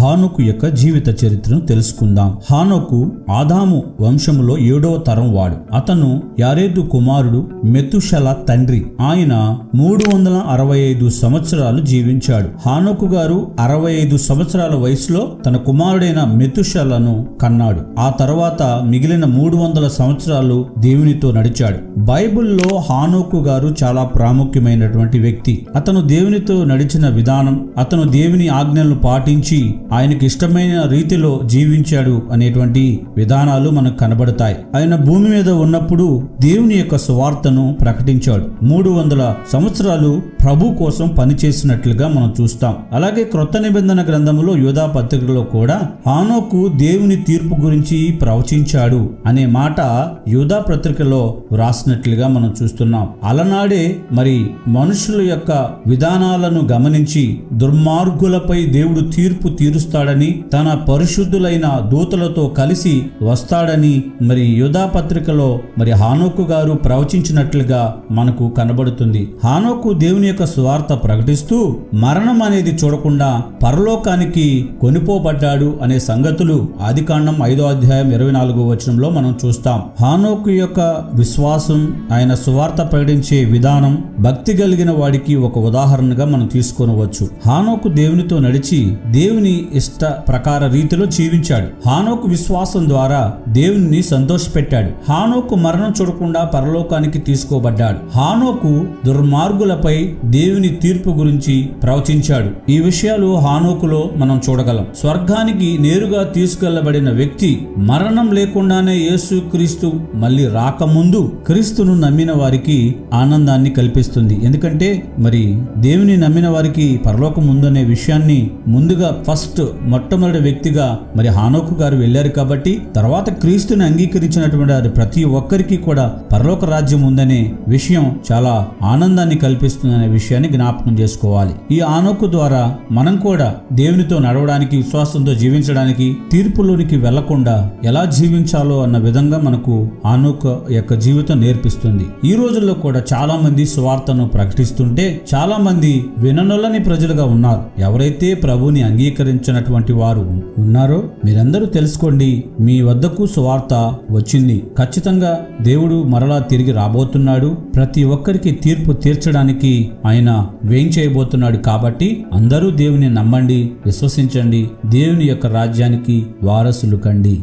హానుకు యొక్క జీవిత చరిత్రను తెలుసుకుందాం. హానుకు ఆదాము వంశములో ఏడవ తరం వాడు. అతను యారేదు కుమారుడు మెతుషల తండ్రి. ఆయన మూడు వందల అరవై ఐదు సంవత్సరాలు జీవించాడు. హానుకు గారు అరవై ఐదు సంవత్సరాల వయసులో తన కుమారుడైన మెతుషలను కన్నాడు. ఆ తర్వాత మిగిలిన మూడు వందల సంవత్సరాలు దేవునితో నడిచాడు. బైబిల్లో హానోకు గారు చాలా ప్రాముఖ్యమైనటువంటి వ్యక్తి. అతను దేవునితో నడిచిన విధానం అతను దేవుని ఆజ్ఞలను పాటించి ఆయనకి ఇష్టమైన రీతిలో జీవించాడు అనేటువంటి విధానాలు మనకు కనబడతాయి. ఆయన భూమి మీద ఉన్నప్పుడు దేవుని యొక్క సువార్తను ప్రకటించాడు. మూడు వందల సంవత్సరాలు ప్రభు కోసం పనిచేసినట్లుగా మనం చూస్తాం. అలాగే క్రొత్త నిబంధన గ్రంథంలో యోధా పత్రికలో కూడా హానోకు దేవుని తీర్పు గురించి ప్రవచించాడు అనే మాట యోధా పత్రికలో వ్రాసినట్లుగా మనం చూస్తున్నాం. అలనాడే మరి మనుషుల యొక్క విధానాలను గమనించి దుర్మార్గులపై దేవుడు తీర్పు తీరు తీరుస్తాడని తన పరిశుద్ధులైన దూతలతో కలిసి వస్తాడని మరి యుధాపత్రికలో మరి హానోకు గారు ప్రవచించినట్లుగా మనకు కనబడుతుంది. హానోకు దేవుని యొక్క స్వార్థ ప్రకటిస్తూ మరణం అనేది చూడకుండా పరలోకానికి కొనిపోబడ్డాడు అనే సంగతులు ఆదికాండం ఐదో అధ్యాయం ఇరవై నాలుగో వచనంలో మనం చూస్తాం. హానోకు యొక్క విశ్వాసం ఆయన సువార్త ప్రకటించే విధానం భక్తి కలిగిన వాడికి ఒక ఉదాహరణగా మనం తీసుకొనవచ్చు. హానోకు దేవునితో నడిచి దేవుని ఇష్ట ప్రకార రీతిలో జీవించాడు. హానోకు విశ్వాసం ద్వారా దేవుని సంతోషపెట్టాడు. హానోకు మరణం చూడకుండా పరలోకానికి తీసుకోబడ్డాడు. హానోకు దుర్మార్గులపై దేవుని తీర్పు గురించి ప్రవచించాడు. ఈ విషయాలు హానోకులో మనం చూడగలం. స్వర్గానికి నేరుగా తీసుకెళ్ళబడిన వ్యక్తి మరణం లేకుండానే యేసు క్రీస్తు మళ్ళీ రాకముందు క్రీస్తును నమ్మిన వారికి ఆనందాన్ని కల్పిస్తుంది. ఎందుకంటే మరి దేవుని నమ్మిన వారికి పరలోకం ఉందనే విషయాన్ని ముందుగా ఫస్ట్ మొట్టమొదటి వ్యక్తిగా మరి హానోకు గారు వెళ్ళారు కాబట్టి తర్వాత క్రీస్తుని అంగీకరించినటువంటి అది ప్రతి ఒక్కరికి కూడా పరలోక రాజ్యం ఉందనే విషయం చాలా ఆనందాన్ని కల్పిస్తుందనే విషయాన్ని జ్ఞాపకం చేసుకోవాలి. ఈ ఆనోకు ద్వారా మనం కూడా దేవునితో నడవడానికి విశ్వాసంతో జీవించడానికి తీర్పులోనికి వెళ్ళకుండా ఎలా జీవించాలో అన్న విధంగా మనకు ఆనోక యొక్క జీవితం నేర్పిస్తుంది. ఈ రోజుల్లో కూడా చాలా మంది సువార్తను ప్రకటిస్తుంటే చాలా మంది విననొల్లని ప్రజలుగా ఉన్నారు. ఎవరైతే ప్రభుని వచ్చినటువంటి వారు ఉన్నారో మీరందరూ తెలుసుకోండి మీ వద్దకు సువార్త వచ్చింది. ఖచ్చితంగా దేవుడు మరలా తిరిగి రాబోతున్నాడు. ప్రతి ఒక్కరికి తీర్పు తీర్చడానికి ఆయన వేయించేయబోతున్నాడు కాబట్టి అందరూ దేవుని నమ్మండి విశ్వసించండి. దేవుని యొక్క రాజ్యానికి వారసులు కండి.